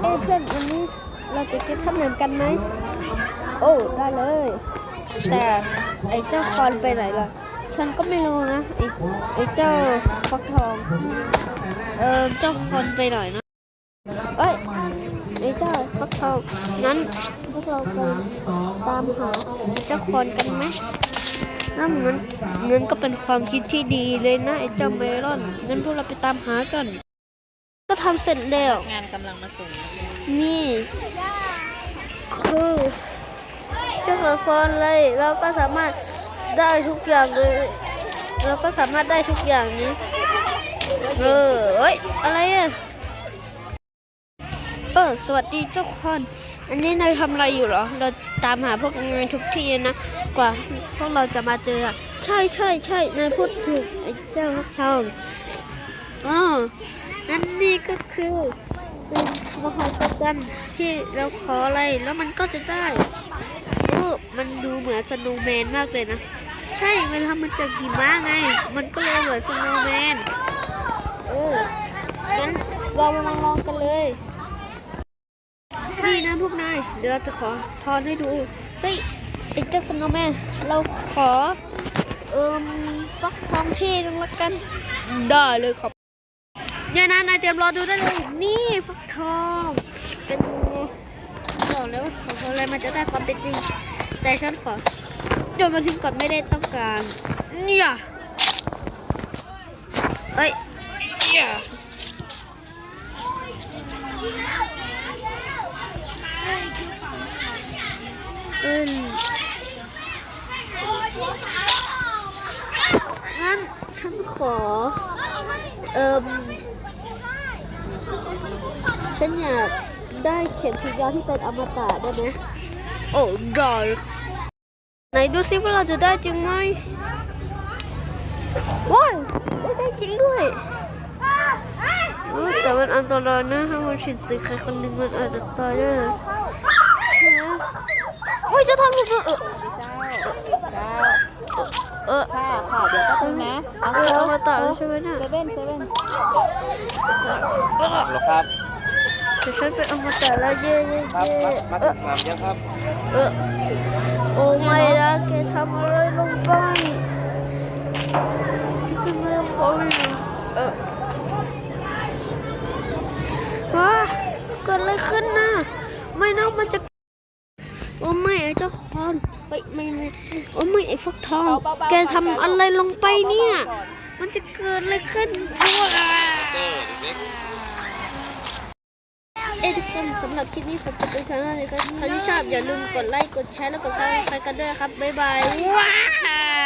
เอ้เพื่อนวันนี้เราจะเก็บขนมกันไหมโอ้ได้เลย แต่ไอ้เจ้าคอนไปไหนล่ะ ฉันก็ไม่รู้นะไอ้ไอ้เจ้าฟักทอง เออเจ้าคอนไปไหนนะเอ้ยไอ้เจ้าฟักทองงั้นพวกเราไปตามหาเจ้าคอนกันไหมนั่นมันเงินก็เป็นความคิดที่ดีเลยนะไอ้เจ้าเมลอนงั้นพวกเราไปตามหากัน ทำเสร็จแล้ว งานกำลังมาส่งนี่ คือเจ้าของฟอนเลย เราก็สามารถได้ทุกอย่างเลย เราก็สามารถได้ทุกอย่างนี้ เออเอ้ย อะไรอะ เออ สวัสดีเจ้าคอน อันนี้นายทำอะไรอยู่เหรอ เราตามหาพวกนายทุกที่นะ กว่าพวกเราจะมาเจอ ใช่ใช่ใช่นายพูดถูกไอ้เจ้าพักทองอ๋อ นั่นนี่ก็คือเป็นมหัศจรรย์ที่เราขออะไรแล้วมันก็จะได้เออมันดูเหมือนสโนว์แมนมากเลยนะ ใช่มันทำมาจากหิมะไง มันก็เลยเหมือนสโนว์แมนเอองั้นเรามาลองกันเลยนี่นะพวกนาย เดี๋ยวเราจะขอพรให้ดู เฮ้ยไอ้เจ้าสโนว์แมนเราขอ เอิมฟักทองเท่นึงละกัน ได้เลยครับ เนี่ยนะนายเตรียมรอดูได้เลย นี่ฟักทอง เป็นไงบอกแล้วขออะไรมันจะได้ความเป็นจริง แต่ฉันขอโยนมาทิ้งก่อนไม่ได้ต้องการ เนี่ยเฮ้ยเนี่ยอิ้นงั้นฉันขอ เอิม ฉันอยากได้เข็มฉีดยาที่เป็นอมตะได้ไหมโอ้ได้ไหนดูซิว่าเราจะได้จริงไหมว้ายได้ได้จริงด้วยเออแต่มันอันตรายนะถ้ามันฉีดใส่ใครคนหนึ่งมันอาจจะตายได้นะโอ้ยจะทำอะไรเออเออค่ะค่ะเดี๋ยวแป๊บนึงนะเอาเอามาต่อแล้วใช่ไหมเนี่ยเซเว่นเซเว่นหรอครับ จะฉันเป็นอมตะแล้วเย่เย่ครับเย่มามาเอถึองสนามยังครับเออโอ้ไม่นะแกทำอะไรลงไปฉันไม่พอเออว้าเกิดอะไรขึ้นนะไม่นะมันจะโอ้ไม่ไอ้เจ้าคอนไปไม่ไม่โอ้ไม่ไอ้ฟักทอง แกทำอะไรลงไปเนี่ย มันจะเกิดอะไรขึ้นว้า เอ้ทุกคนสำหรับคลิปนี้ฝากกดติดตามด้วยครับใครที่ชอบอย่าลืมกดไลค์ กดแชร์ แล้วกดซับสไครต์กันด้วยครับ บ๊ายบายว้าว